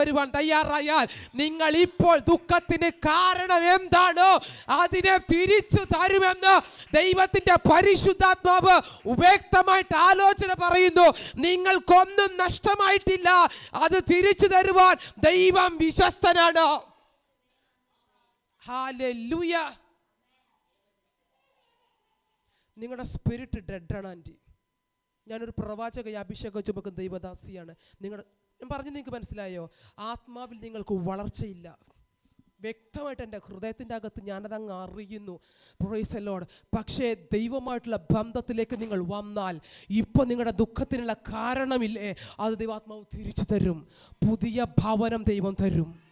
വരുവാൻ തയ്യാറായാൽ നിങ്ങൾ ഇപ്പോൾ ദുഃഖത്തിന് കാരണം എന്താണോ അതിനെ തിരിച്ചു തരുമെന്ന് ദൈവത്തിന്റെ പരിശുദ്ധാത്മാവ് ഉപയുക്തമായിട്ട് ആലോചന പറയുന്നു. നിങ്ങൾക്കൊന്നും നഷ്ടമായിട്ടില്ല. അത് തിരിച്ചു തരുവാൻ ദൈവം വിശ്വസ്തനാണ്. നിങ്ങളുടെ സ്പിരിറ്റ് ഡെഡ് ആണ് ആന്റി. ഞാനൊരു പ്രവാചക അഭിഷേകം ചുമക്കുന്ന ദൈവദാസിയാണ്. നിങ്ങളുടെ ഞാൻ പറഞ്ഞു നിങ്ങൾക്ക് മനസ്സിലായോ? ആത്മാവിൽ നിങ്ങൾക്ക് വളർച്ചയില്ല. വ്യക്തമായിട്ട് എന്റെ ഹൃദയത്തിന്റെ അകത്ത് ഞാനതങ്ങ് അറിയുന്നു. പ്രൊയ്സലോട് പക്ഷേ ദൈവമായിട്ടുള്ള ബന്ധത്തിലേക്ക് നിങ്ങൾ വന്നാൽ ഇപ്പം നിങ്ങളുടെ ദുഃഖത്തിനുള്ള കാരണമില്ലേ? അത് ദൈവാത്മാവ് തിരിച്ചു തരും. പുതിയ ഭവനം ദൈവം തരും.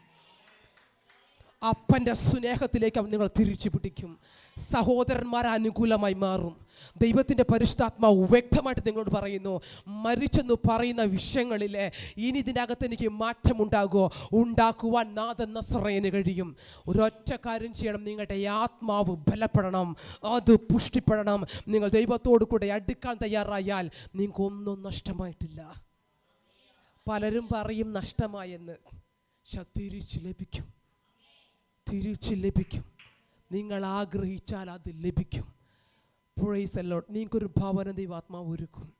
അപ്പന്റെ സ്നേഹത്തിലേക്ക് അവൻ നിങ്ങൾ തിരിച്ചു പിടിക്കും സഹോദരന്മാരെ അനുകൂലമായി മാറും. ദൈവത്തിന്റെ പരിശുദ്ധാത്മാവ് വ്യക്തമായിട്ട് നിങ്ങളോട് പറയുന്നു മരിച്ചെന്ന് പറയുന്ന വിഷയങ്ങളിൽ ഇനി ഇതിനകത്ത് എനിക്ക് മാറ്റമുണ്ടാകുമോ? ഉണ്ടാക്കുവാൻ നാഥൻ സ്രയന് കഴിയും. ഒരൊറ്റ കാര്യം ചെയ്യണം നിങ്ങളുടെ ആത്മാവ് ബലപ്പെടണം അത് പുഷ്ടിപ്പെടണം. നിങ്ങൾ ദൈവത്തോടു കൂടെ അടുക്കാൻ തയ്യാറായാൽ നിങ്ങൾക്കൊന്നും നഷ്ടമായിട്ടില്ല. പലരും പറയും നഷ്ടമായെന്ന്. തിരിച്ച് ലഭിക്കും. തിരിച്ച് ലഭിക്കും നിങ്ങൾ ആഗ്രഹിച്ചാൽ അത് ലഭിക്കും. പ്രൈസ് അല്ലോട്ട് നിങ്ങൾക്കൊരു ഭവന ദൈവാത്മാവ് ഒരുക്കും.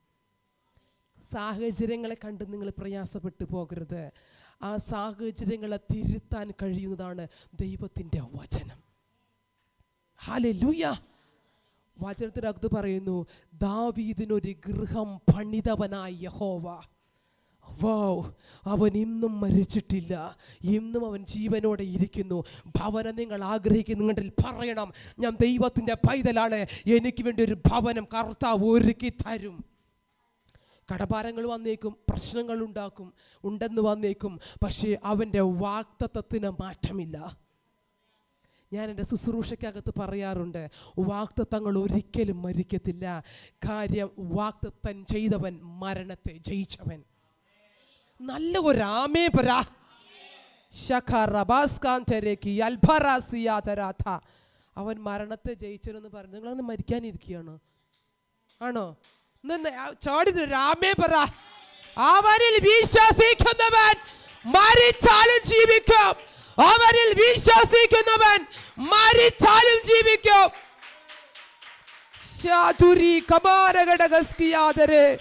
സാഹചര്യങ്ങളെ കണ്ട് നിങ്ങൾ പ്രയാസപ്പെട്ടു പോകരുത്. ആ സാഹചര്യങ്ങളെ തിരുത്താൻ കഴിയുന്നതാണ് ദൈവത്തിന്റെ വചനം. ഹാലൂയ വചനത്തിനകത്ത് പറയുന്നു ദാവീദിനൊരു ഗൃഹം പണിതവനായ യഹോവ. വൗ അവൻ ഇന്നും മരിച്ചിട്ടില്ല. ഇന്നും അവൻ ജീവനോടെ ഇരിക്കുന്നു. ഭവനം നിങ്ങൾ ആഗ്രഹിക്കുന്നുണ്ടെങ്കിൽ പറയണം ഞാൻ ദൈവത്തിന്റെ പൈതലാണ്. എനിക്ക് വേണ്ടി ഒരു ഭവനം കർത്താവ് ഒരുക്കി തരും. കടഭാരങ്ങൾ വന്നേക്കും പ്രശ്നങ്ങൾ ഉണ്ടാക്കും ഉണ്ടെന്ന് വന്നേക്കും. പക്ഷേ അവന്റെ വാക്തത്വത്തിന് മാറ്റമില്ല. ഞാൻ എന്റെ ശുശ്രൂഷയ്ക്കകത്ത് പറയാറുണ്ട് വാക്തത്വങ്ങൾ ഒരിക്കലും മരിക്കത്തില്ല. കാര്യം വാക്തത്വം ചെയ്തവൻ മരണത്തെ ജയിച്ചവൻ. നല്ല ഒരു ആമേ പരാ അവൻ മരണത്തെ ജയിച്ചെന്ന് പറഞ്ഞു. നിങ്ങളന്ന് മരിക്കാനിരിക്കുകയാണ്. ആണോ? ചാടി രാമേ പറ. അവനിൽ വിശ്വസിക്കുന്നവൻ മരിച്ചാലും ജീവിക്കും. അവരിൽ വിശ്വസിക്കുന്നവൻ മരിച്ചാലും ജീവിക്കും. ശാതുരി കമാരഘടകസ്കിയാദരെ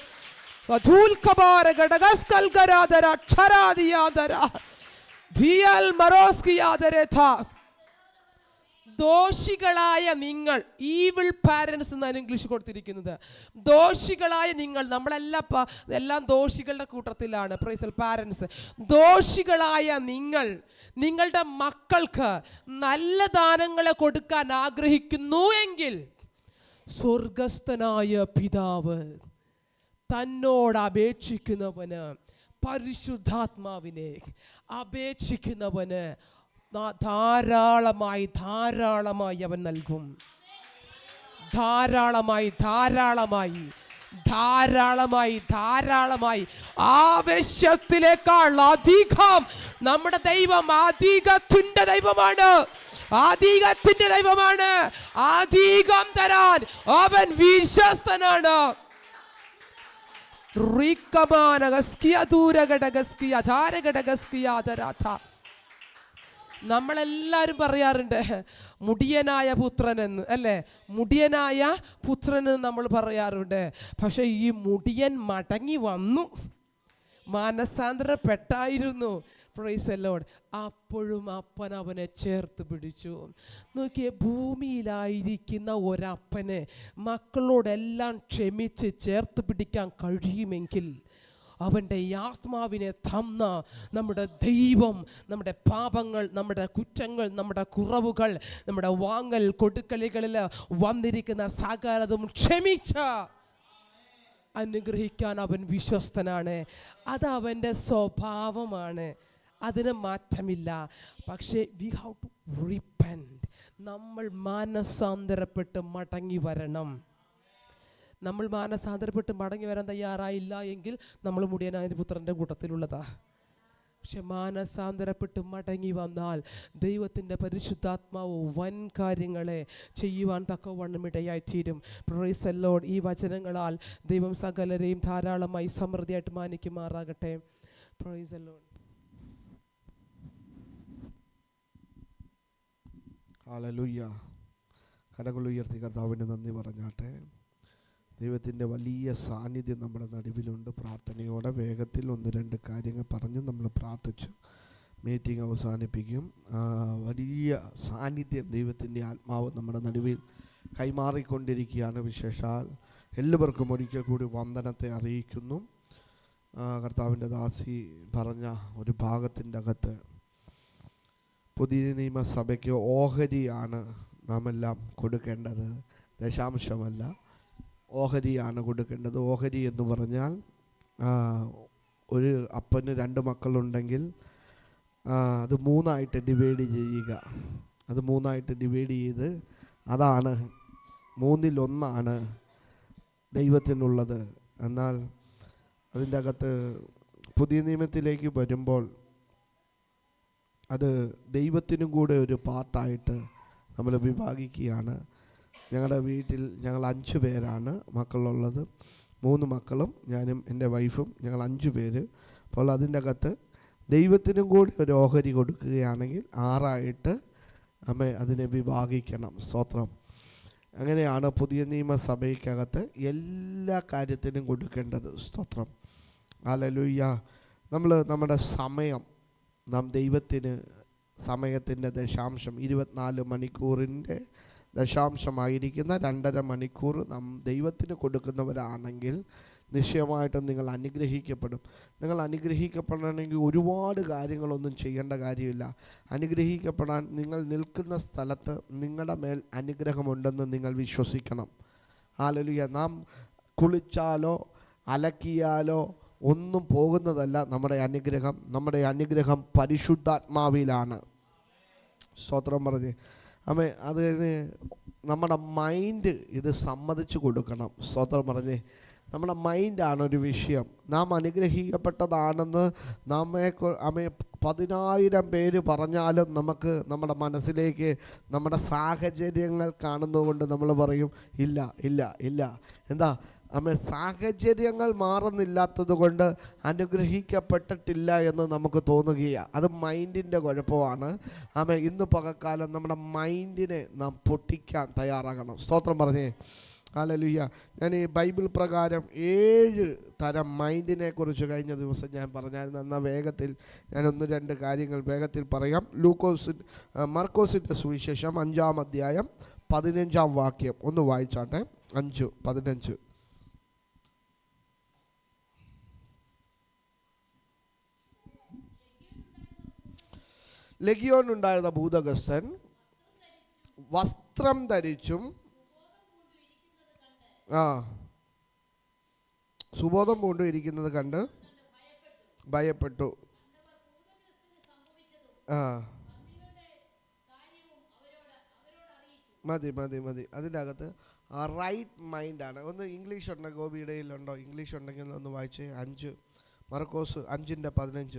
ദോഷികളായ നിങ്ങൾ ഈവിൾ പാരൻസ് എന്നാണ് ഇംഗ്ലീഷ് കൊടുത്തിരിക്കുന്നത്. ദോഷികളായ നിങ്ങൾ നമ്മളെല്ലാം എല്ലാം ദോഷികളുടെ കൂട്ടത്തിലാണ്. പ്രൈസൽ പാരൻസ് ദോഷികളായ നിങ്ങൾ നിങ്ങളുടെ മക്കൾക്ക് നല്ല ദാനങ്ങളെ കൊടുക്കാൻ ആഗ്രഹിക്കുന്നു എങ്കിൽ സ്വർഗസ്ഥനായ പിതാവ് തന്നോട് അപേക്ഷിക്കുന്നവന് പരിശുദ്ധാത്മാവിനെ അപേക്ഷിക്കുന്നവന് ധാരാളമായി ധാരാളമായി അവൻ നൽകും. ധാരാളമായി ധാരാളമായി ധാരാളമായി ധാരാളമായി. ആവശ്യത്തിലേക്കാൾ അധികം നമ്മുടെ ദൈവം അധികത്തിന്റെ ദൈവമാണ്. അധികത്തിന്റെ ദൈവമാണ്. അധികം തരാൻ അവൻ വിശ്വസ്തനാണ്. നമ്മളെല്ലാവരും പറയാറുണ്ട് മുടിയനായ പുത്രൻ എന്ന് അല്ലേ? മുടിയനായ പുത്രനെന്ന് നമ്മൾ പറയാറുണ്ട്. പക്ഷെ ഈ മുടിയൻ മടങ്ങി വന്നു. മാനസാന്തരപ്പെട്ടായിരുന്നു. പ്രൈസ് ലോഡ് അപ്പോഴും അപ്പൻ അവനെ ചേർത്ത് പിടിച്ചു. നോക്കിയേ ഭൂമിയിലായിരിക്കുന്ന ഒരപ്പന് മക്കളോടെല്ലാം ക്ഷമിച്ച് ചേർത്ത് പിടിക്കാൻ കഴിയുമെങ്കിൽ അവന്റെ ആത്മാവിനെ തന്ന നമ്മുടെ ദൈവം നമ്മുടെ പാപങ്ങൾ നമ്മുടെ കുറ്റങ്ങൾ നമ്മുടെ കുറവുകൾ നമ്മുടെ വാങ്ങൽ കൊടുക്കളികളിൽ വന്നിരിക്കുന്ന സകലതും ക്ഷമിച്ച അനുഗ്രഹിക്കാൻ അവൻ വിശ്വസ്തനാണ്. അത് അവന്റെ സ്വഭാവമാണ്. അതിന് മാറ്റമില്ല. പക്ഷേ വി ഹൗ ടു റിപ്പൻഡ് നമ്മൾ മാനസാന്തരപ്പെട്ട് മടങ്ങി വരണം. നമ്മൾ മാനസാന്തരപ്പെട്ട് മടങ്ങി വരാൻ തയ്യാറായില്ല എങ്കിൽ നമ്മൾ മുടിയനായ പുത്രന്റെ കൂട്ടത്തിലുള്ളതാ. പക്ഷെ മാനസാന്തരപ്പെട്ട് മടങ്ങി വന്നാൽ ദൈവത്തിന്റെ പരിശുദ്ധാത്മാവ് വൻ കാര്യങ്ങളെ ചെയ്യുവാൻ തക്കവണ്ണം ഇടയായിത്തീരും. പ്രൊയ്സല്ലോഡ് ഈ വചനങ്ങളാൽ ദൈവം സകലരെയും ധാരാളമായി സമൃദ്ധിയായിട്ട് മാനിക്കുമാറാകട്ടെ. പ്രൊയ്സല്ലോഡ് ഹാലലുയ്യ കരകളുയർത്തി കർത്താവിന് നന്ദി പറഞ്ഞാട്ടെ. ദൈവത്തിന്റെ വലിയ സാന്നിധ്യം നമ്മുടെ നടുവിലുണ്ട്. പ്രാർത്ഥനയോടെ വേഗത്തിൽ ഒന്ന് രണ്ട് കാര്യങ്ങൾ പറഞ്ഞ് നമ്മൾ പ്രാർത്ഥിച്ച് മീറ്റിംഗ് അവസാനിപ്പിക്കും. വലിയ സാന്നിധ്യം ദൈവത്തിന്റെ ആത്മാവ് നമ്മുടെ നടുവിൽ കൈമാറിക്കൊണ്ടിരിക്കുകയാണ് വിശേഷാൽ. എല്ലാവർക്കും ഒരിക്കൽ കൂടി വന്ദനത്തെ അറിയിക്കുന്നു. കർത്താവിന്റെ ദാസി പറഞ്ഞ ഒരു ഭാഗത്തിന്റെ അകത്ത് പുതിയ നിയമസഭയ്ക്ക് ഓഹരിയാണ് നാം എല്ലാം കൊടുക്കേണ്ടത്. ദശാംശമല്ല. ഓഹരിയാണ് കൊടുക്കേണ്ടത്. ഓഹരി എന്ന് പറഞ്ഞാൽ ഒരു അപ്പന് രണ്ട് മക്കളുണ്ടെങ്കിൽ അത് മൂന്നായിട്ട് ഡിവൈഡ് ചെയ്യുക. അത് മൂന്നായിട്ട് ഡിവൈഡ് ചെയ്ത് അതാണ് മൂന്നിലൊന്നാണ് ദൈവത്തിനുള്ളത്. എന്നാൽ അതിന്റെ അകത്ത് പുതിയ നിയമത്തിലേക്ക് വരുമ്പോൾ അത് ദൈവത്തിനും കൂടെ ഒരു പാർട്ടായിട്ട് നമ്മൾ വിഭാഗിക്കുകയാണ്. ഞങ്ങളുടെ വീട്ടിൽ ഞങ്ങൾ അഞ്ച് പേരാണ് മക്കളുള്ളത്. മൂന്ന് മക്കളും ഞാനും എന്റെ വൈഫും ഞങ്ങൾ അഞ്ച് പേര്. അപ്പോൾ അതിന്റെ അകത്ത് ദൈവത്തിനും കൂടി ഒരു ഓഹരി കൊടുക്കുകയാണെങ്കിൽ ആറായിട്ട് അമ്മ അതിനെ വിഭാഗിക്കണം. സ്തോത്രം. അങ്ങനെയാണ് പുതിയ നിയമസഭയ്ക്കകത്ത് എല്ലാ കാര്യത്തിനും കൊടുക്കേണ്ടത്. സ്തോത്രം. അലലുയ്യ നമ്മൾ നമ്മുടെ സമയം നാം ദൈവത്തിന് സമയത്തിന്റെ ദശാംശം ഇരുപത്തിനാല് മണിക്കൂറിന്റെ ദശാംശമായിരിക്കുന്ന രണ്ടര മണിക്കൂർ നാം ദൈവത്തിന് കൊടുക്കുന്നവരാണെങ്കിൽ നിശ്ചയമായിട്ടും നിങ്ങൾ അനുഗ്രഹിക്കപ്പെടും. നിങ്ങൾ അനുഗ്രഹിക്കപ്പെടണമെങ്കിൽ ഒരുപാട് കാര്യങ്ങളൊന്നും ചെയ്യേണ്ട കാര്യമില്ല. അനുഗ്രഹിക്കപ്പെടാൻ നിങ്ങൾ നിൽക്കുന്ന സ്ഥലത്ത് നിങ്ങളുടെ മേൽ അനുഗ്രഹമുണ്ടെന്ന് നിങ്ങൾ വിശ്വസിക്കണം. ആലലുയ നാം കുളിച്ചാലോ അലക്കിയാലോ ഒന്നും പോകുന്നതല്ല നമ്മുടെ അനുഗ്രഹം. നമ്മുടെ അനുഗ്രഹം പരിശുദ്ധാത്മാവിലാണ്. സ്തോത്രം പറഞ്ഞ്. അമ്മ അത് നമ്മുടെ മൈൻഡ് ഇത് സമ്മതിച്ചു കൊടുക്കണം. സ്തോത്രം പറഞ്ഞ്. നമ്മുടെ മൈൻഡാണ് ഒരു വിഷയം. നാം അനുഗ്രഹിക്കപ്പെട്ടതാണെന്ന് നമ്മെ അമ്മയെ പതിനായിരം പേര് പറഞ്ഞാലും നമുക്ക് നമ്മുടെ മനസ്സിലേക്ക് നമ്മുടെ സാഹചര്യങ്ങൾ കാണുന്നതുകൊണ്ട് നമ്മൾ പറയും ഇല്ല ഇല്ല ഇല്ല. എന്താ? അമ്മ സാഹചര്യങ്ങൾ മാറുന്നില്ലാത്തത് കൊണ്ട് അനുഗ്രഹിക്കപ്പെട്ടിട്ടില്ല എന്ന് നമുക്ക് തോന്നുകയാണ് അത് മൈൻഡിന്റെ കുഴപ്പമാണ്. ആമേ ഇന്ന് പകക്കാലം നമ്മുടെ മൈൻഡിനെ നാം പൊട്ടിക്കാൻ തയ്യാറാകണം. സ്തോത്രം പറഞ്ഞേ. ഹല്ലേലൂയ ഞാൻ ഈ ബൈബിൾ പ്രകാരം ഏഴ് തരം മൈൻഡിനെ കുറിച്ച് കഴിഞ്ഞ ദിവസം ഞാൻ പറഞ്ഞായിരുന്നു. എന്നാൽ വേഗത്തിൽ ഞാൻ ഒന്ന് രണ്ട് കാര്യങ്ങൾ വേഗത്തിൽ പറയാം. ലൂക്കോസിൻ മർക്കോസിന്റെ സുവിശേഷം അഞ്ചാം അധ്യായം പതിനഞ്ചാം വാക്യം. ഒന്ന് വായിച്ചാട്ടെ. അഞ്ചു പതിനഞ്ച്. ലഗിയോനുണ്ടായിരുന്ന ഭൂതഗസ്ഥൻ വസ്ത്രം ധരിച്ചും ആ സുബോധം പൂണ്ടു ഇരിക്കുന്നത് കണ്ട് ഭയപ്പെട്ടു. ആ. മതി മതി മതി. അതിന്റെ അകത്ത് റൈറ്റ് മൈൻഡാണ് ഒന്ന് ഇംഗ്ലീഷ് ഉണ്ട് ഗോപിയുടെ ഉണ്ടോ ഇംഗ്ലീഷ് ഉണ്ടെങ്കിൽ ഒന്ന് വായിച്ച്. അഞ്ച് മർക്കോസ് അഞ്ചിന്റെ പതിനഞ്ച്.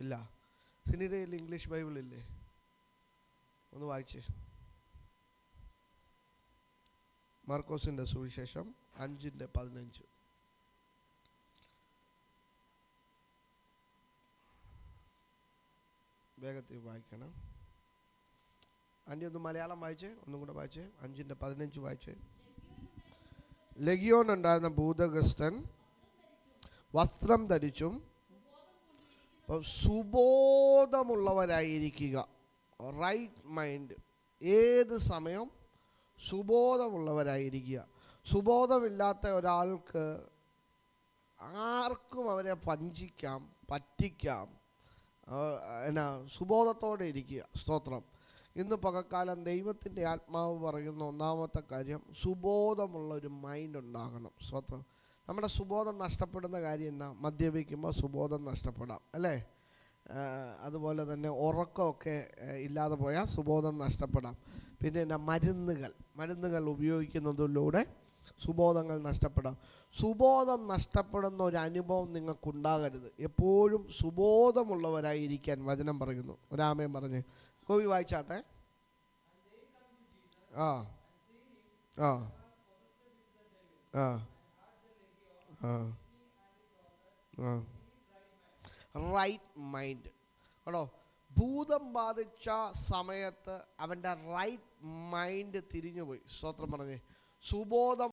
ഇല്ല. സിനിഡയിൽ ഇംഗ്ലീഷ് ബൈബിൾ ഇല്ലേ? ഒന്ന് വായിച്ചേ. മാർക്കോസിന്റെ സുവിശേഷം അഞ്ചിന്റെ പതിനഞ്ച്. വേഗത്തിൽ വായിക്കണം. അഞ്ച് ഒന്ന് മലയാളം വായിച്ചേ ഒന്നും കൂടെ വായിച്ചേ അഞ്ചിന്റെ പതിനഞ്ച് വായിച്ചേ. ലഗിയോൻ ഉണ്ടായിരുന്ന ഭൂതഗ്രസ്തൻ വസ്ത്രം ധരിച്ചും സുബോധമുള്ളവരായിരിക്കുക. റൈറ്റ് മൈൻഡ് ഏത് സമയം സുബോധമുള്ളവരായിരിക്കുക. സുബോധമില്ലാത്ത ഒരാൾക്ക് ആർക്കും അവരെ വഞ്ചിക്കാം പറ്റിക്കാം. എന്നാ സുബോധത്തോടെ ഇരിക്കുക. സ്തോത്രം. ഇന്ന് പകക്കാലം ദൈവത്തിന്റെ ആത്മാവ് പറയുന്ന ഒന്നാമത്തെ കാര്യം സുബോധമുള്ള ഒരു മൈൻഡ് ഉണ്ടാകണം. സ്തോത്രം. നമ്മുടെ സുബോധം നഷ്ടപ്പെടുന്ന കാര്യം എന്നാ? മദ്യപിക്കുമ്പോൾ സുബോധം നഷ്ടപ്പെടാം അല്ലേ? അതുപോലെ തന്നെ ഉറക്കമൊക്കെ ഇല്ലാതെ പോയാൽ സുബോധം നഷ്ടപ്പെടാം. പിന്നെ എന്നാ മരുന്നുകൾ. മരുന്നുകൾ ഉപയോഗിക്കുന്നതിലൂടെ സുബോധങ്ങൾ നഷ്ടപ്പെടാം. സുബോധം നഷ്ടപ്പെടുന്ന ഒരു അനുഭവം നിങ്ങൾക്കുണ്ടാകരുത്. എപ്പോഴും സുബോധമുള്ളവരായിരിക്കാൻ വചനം പറയുന്നു. ഒരാമയം പറഞ്ഞ്. കോവി വായിച്ചാട്ടെ? ആ. ആ. ആ. റൈറ്റ് മൈൻഡ് കേട്ടോ ഭൂതം ബാധിച്ച സമയത്ത് അവന്റെ റൈറ്റ് മൈൻഡ് തിരിഞ്ഞുപോയി. സ്വത്രം പറഞ്ഞേ. സുബോധം